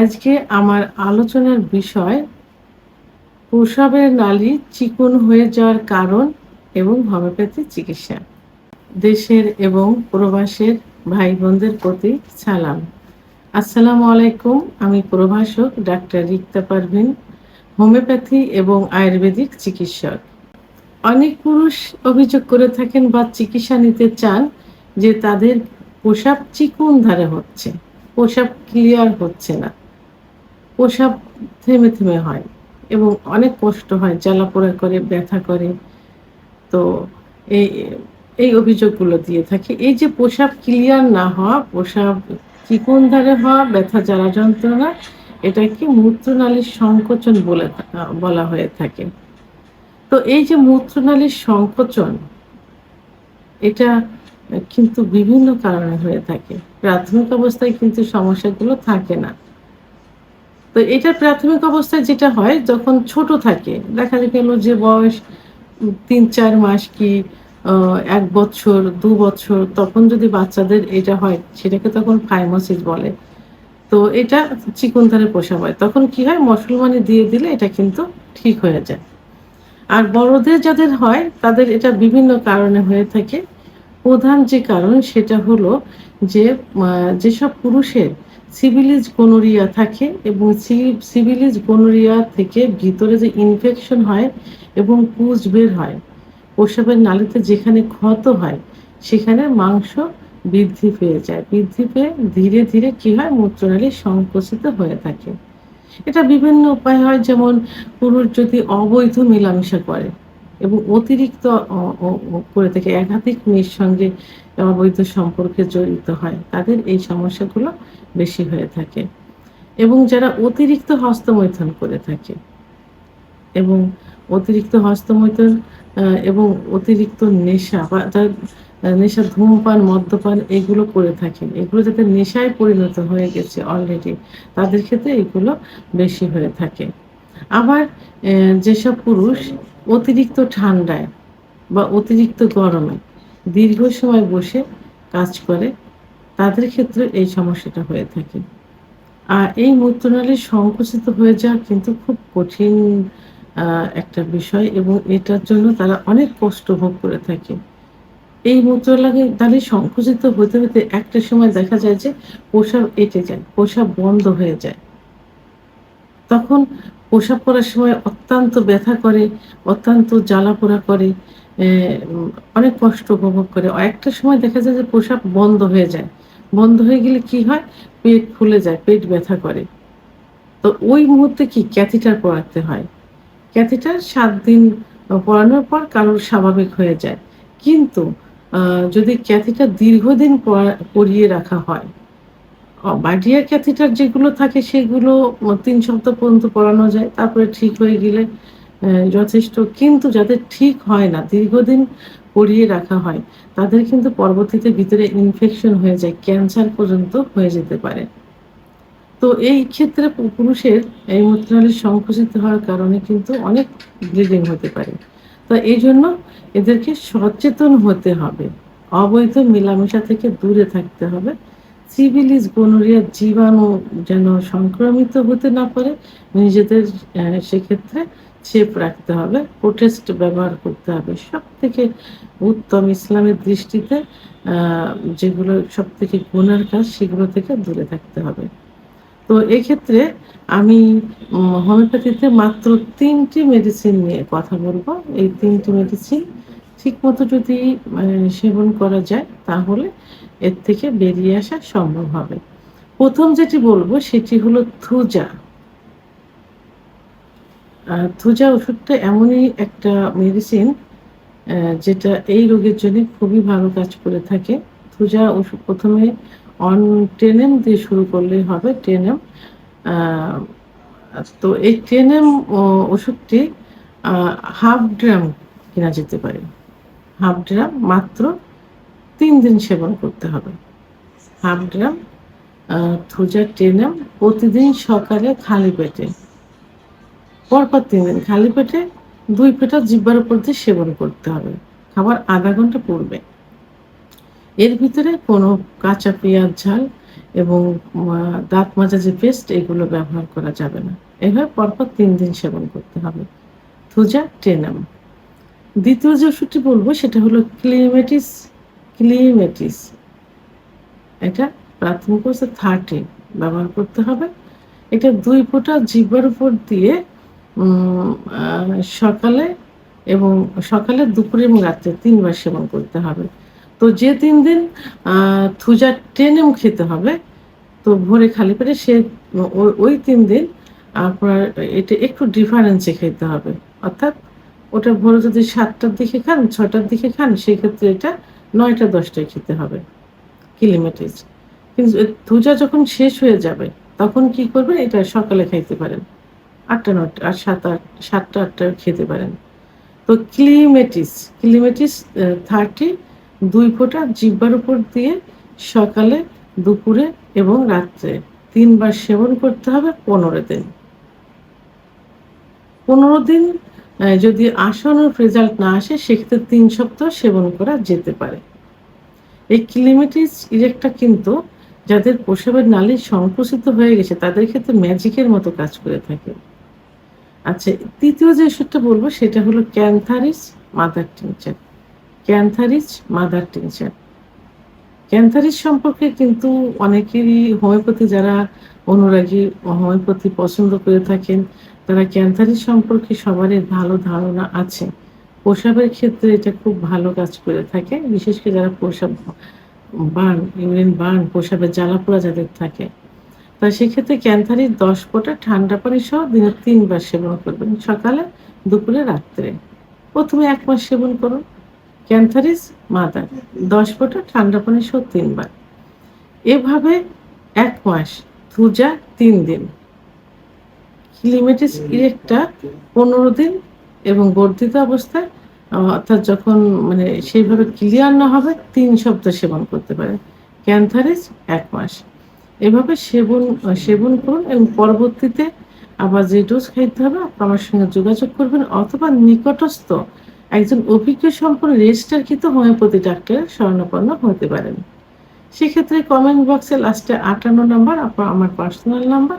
আজকে আমার আলোচনার বিষয় প্রসাবের নালী চিকন হয়ে যাওয়ার কারণ এবং হোমিওপ্যাথি চিকিৎসা। দেশের এবং প্রবাসের ভাই বোনদের প্রতি সালাম। আসসালামু আলাইকুম, আমি প্রভাষক ডাক্তার রিক্তা পারভিন হোমিওপ্যাথি এবং আয়ুর্বেদিক চিকিৎসক। অনেক পুরুষ অভিযোগ করে থাকেন বা চিকিৎসা নিতে চান যে তাদের প্রসাব চিকুন ধারে হচ্ছে, প্রসাব ক্লিয়ার হচ্ছে না। প্রসাব থেমে থেমে হয় এবং অনেক কষ্ট হয় জ্বালা পোড়া করে, ব্যথা করে। তো এই এই অভিযোগগুলো দিয়ে থাকে। এই যে প্রসাব ক্লিয়ার না হওয়া, প্রসাব চিকুন ধারে হওয়া, ব্যথা, জ্বালা যন্ত্রণা, এটাকে মূত্রনালীর সংকোচন বলে বলা হয়ে থাকে। তো এই যে মূত্রনালীর সংকোচন, এটা কিন্তু বিভিন্ন কারণে হয়ে থাকে। প্রাথমিক অবস্থায় কিন্তু সমস্যাগুলো থাকে না। তো এটা প্রাথমিক অবস্থায় যেটা হয়, যখন ছোট থাকে, দেখা গেল যে বয়স তিন, চার মাস কি এক বছর, দু বছর, তখন যদি বাচ্চাদের এটা হয়, সেটাকে তখন ফাইমোসিস বলে। তো এটা চিকনধারে পোষা হয়। তখন কি হয় মুসলমানি দিয়ে দিলে এটা কিন্তু ঠিক হয়ে যায়। আর বড়দের যাদের হয়, তাদের এটা বিভিন্ন কারণে হয়ে থাকে। প্রধান যে কারণ, সেটা হলো যে যেসব পুরুষের সিভিলিজ গোনোরিয়া থাকে এবং সিভিলিজ গোনোরিয়া থেকে ভিতরে যে ইনফেকশন হয় এবং পুজ বের হয়, প্রসাবের নালীতে যেখানে ক্ষত হয়, সেখানে মাংস বৃদ্ধি পেয়ে যায়। বৃদ্ধি পেয়ে ধীরে ধীরে কি হয়? মূত্রনালী সংকুচিত হয়ে থাকে। এটা বিভিন্ন উপায় হয়, যেমন পুরুষ যদি অবৈধ মেলামেশা করে এবং অতিরিক্ত করে থাকে একাধিক মেয়ের সঙ্গে অবৈধ সম্পর্কে জড়িত হয়। তাদের এই সমস্যাগুলো বেশি হয়ে থাকে। এবং যারা অতিরিক্ত হস্তমৈথন করে থাকে এবং অতিরিক্ত হস্তমৈথন এবং অতিরিক্ত নেশা বা যার নেশা ধূমপান, মদ্যপান এগুলো করে থাকেন। এগুলো যাতে নেশায় পরিণত হয়ে গেছে অলরেডি তাদের ক্ষেত্রে এগুলো বেশি হয়ে থাকে। আবার যেসব পুরুষ অতিরিক্ত ঠান্ডায় বা অতিরিক্ত গরমে দীর্ঘ সময় বসে কাজ করে, তাদের ক্ষেত্রে এই সমস্যাটা হয়ে থাকে। আর এই মূত্রনালী সংকুচিত হয়ে যাওয়া কিন্তু খুব কঠিন একটা বিষয় এবং এটার জন্য তারা অনেক কষ্ট ভোগ করে থাকে। এই মূত্রনালী সংকুচিত হতে হতে একটা সময় দেখা যায় যে পোশাক এঁটে যায়, পোশাক বন্ধ হয়ে যায়। তখন পোশাক করার সময় অত্যন্ত ব্যথা করে, অত্যন্ত জ্বালা পোড়া করে অনেক কষ্ট উপভোগ করে। একটা সময় দেখা যায় যে পোশাক বন্ধ হয়ে যায়। বন্ধ হয়ে গেলে কি হয়? পেট ফুলে যায়, পেট ব্যথা করে। তো ওই মুহূর্তে কি ক্যাথিটার পড়াতে হয়? ক্যাথিটার সাত দিন পড়ানোর পর কারোর স্বাভাবিক হয়ে যায়। কিন্তু যদি ক্যাথিটার দীর্ঘদিন পরিয়ে রাখা হয় বাডিয়া ক্যাথিটার যেগুলো থাকে সেগুলো তিন সপ্তাহ পর্যন্ত পড়ানো যায়, তারপরে ঠিক হয়ে গেলে যথেষ্ট। কিন্তু যাদের ঠিক হয় না, দীর্ঘদিন পরিয়ে রাখা হয়, তাদের কিন্তু পরবর্তীতে ভিতরে ইনফেকশন হয়ে যায় ক্যান্সার পর্যন্ত হয়ে যেতে পারে। তো এই ক্ষেত্রে পুরুষের এই মূত্রনালীর সংকুচিত হওয়ার কারণে কিন্তু অনেক ব্লিডিং হতে পারে। তো এই জন্য এদেরকে সচেতন হতে হবে। অবৈধ মেলামেশা থেকে দূরে থাকতে হবে। সিভিলিস গোনোরিয়ার জীবাণু যেন সংক্রমিত হতে না পারে, নিজেদের সেক্ষেত্রে চেপ রাখতে হবে। প্রোটেস্ট ব্যবহার করতে হবে। সব থেকে উত্তম ইসলামের দৃষ্টিতে যেগুলো সব থেকে গুণার কাজ, সেগুলো থেকে দূরে থাকতে হবে। তো এক্ষেত্রে আমি হোমিওপ্যাথিতে মাত্র তিনটি মেডিসিন নিয়ে কথা বলব। এই তিনটি মেডিসিন ঠিক মতো যদি সেবন করা যায়, তাহলে এর থেকে বেরিয়ে আসা সম্ভব হবে। প্রথম যেটি বলব, সেটি হলো থুজা থুজা ওষুধটা এমনই একটা মেডিসিন যেটা এই রোগের জন্য খুবই ভালো কাজ করে থাকে। থুজা ওষুধ প্রথমে অন টেনেম দিয়ে শুরু করলেই হবে টেনেম তো এই টেনেম ওষুধটি হাফ ড্রাম কেনা যেতে পারে। হাফ ড্রাম মাত্র তিন দিন সেবন করতে হবে। হাফ ড্রাম থুজা টেনেম প্রতিদিন সকালে খালি পেটে, পরপর তিন দিন খালি পেটে দুই পেটা জিব্বার উপর দিয়ে সেবন করতে হবে। খাবার আধা ঘণ্টা পড়বে। এর ভিতরে কোনো কাঁচা পেঁয়াজ ঝাল এবং দাঁত মাজা যে পেস্ট, এগুলো ব্যবহার করা যাবে না। এভাবে পরপর তিন দিন সেবন করতে হবে। থুজা টেনাম দ্বিতীয় যে ওষুধটি বলব, সেটা হলো ক্লিমেটিস ক্লিমেটিস। এটা প্রাথমিক অবস্থা থার্টি ব্যবহার করতে হবে। এটা দুই ফোঁটা জিব্বার উপর দিয়ে সকালে এবং সকালে দুপুরে এবং রাত্রে তিনবার সেবন করতে হবে। তো যে তিন দিন থুজা টেনেম খেতে হবে, তো ভোরে খালি পেটে সে ওই তিন দিন আপনার এটা একটু ডিফারেন্সে খেতে হবে। অর্থাৎ ওটা ভোরে যদি সাতটার দিকে খান ছটার দিকে খান, সেক্ষেত্রে এটা নয়টা, দশটায় খেতে হবে। কিলোমিটার কিন্তু থুজা যখন শেষ হয়ে যাবে, তখন কি করবেন? এটা সকালে খাইতে পারেন। আটটা নটা আর সাত আট সাতটা আটটা খেতে পারেন। তো ক্লিমেটিস ক্লিমেটিস থার্টি, দুই ফোঁটা জিব্বার উপর দিয়ে সকালে, দুপুরে এবং রাত্রে তিনবার সেবন করতে হবে পনেরো দিন। পনেরো দিন যদি আসানোর রেজাল্ট না আসে, সেক্ষেত্রে তিন সপ্তাহ সেবন করা যেতে পারে। এই ক্লিমেটিস ইরেকটা কিন্তু যাদের প্রসবের নালী সংকুচিত হয়ে গেছে, তাদের ক্ষেত্রে ম্যাজিকের মতো কাজ করে থাকে। আচ্ছা তৃতীয় যে ওষুধটা বলব, সেটা হলো cantharis mother tincture cantharis mother tincture cantharis সম্পর্কে কিন্তু অনেকেরই হোমিওপ্যাথি, যারা অনুরাগী হোমিওপ্যাথি পছন্দ করে থাকেন তারা ক্যান্থারিস সম্পর্কে সবারই ভালো ধারণা আছে। প্রসাবের ক্ষেত্রে এটা খুব ভালো কাজ করে থাকে। বিশেষ করে যারা প্রসাব বার্ন, ইউরিন বার্ন, প্রসাবের জ্বালাপোড়া যাদের থাকে, তা সেক্ষেত্রে ক্যান্থারিস দশ ফোঁটা ঠান্ডা পানি সহ দিনে তিনবার সেবন করবেন সকালে, দুপুরে, রাত্রে। প্রথমে এক মাস সেবন করুন। Cantharis mother. দশ ফোঁটা ঠান্ডা পানি সহ তিনবার। এভাবে এক মাস থুজা তিন দিন। কিলিমেটিস ইরেকটা পনেরো দিন এবং বর্ধিত অবস্থায়, অর্থাৎ যখন মানে সেইভাবে ক্লিয়ার না হবে, তিন সপ্তাহ সেবন করতে পারে ক্যান্থারিস এক মাস। এভাবে সেবন সেবন করুন এবং পরবর্তীতে আবার যে ডোজ খাইতে হবে আমার সঙ্গে যোগাযোগ করবেন অথবা নিকটস্থ একজন অভিজ্ঞ সম্পন্ন রেজিস্টারকৃত হোমিওপ্যাথি ডাক্তারের স্বর্ণপন্ন হতে পারেন। সেক্ষেত্রে কমেন্ট বক্সে লাস্টে আটান্ন নাম্বার, আপনার আমার পার্সোনাল নাম্বার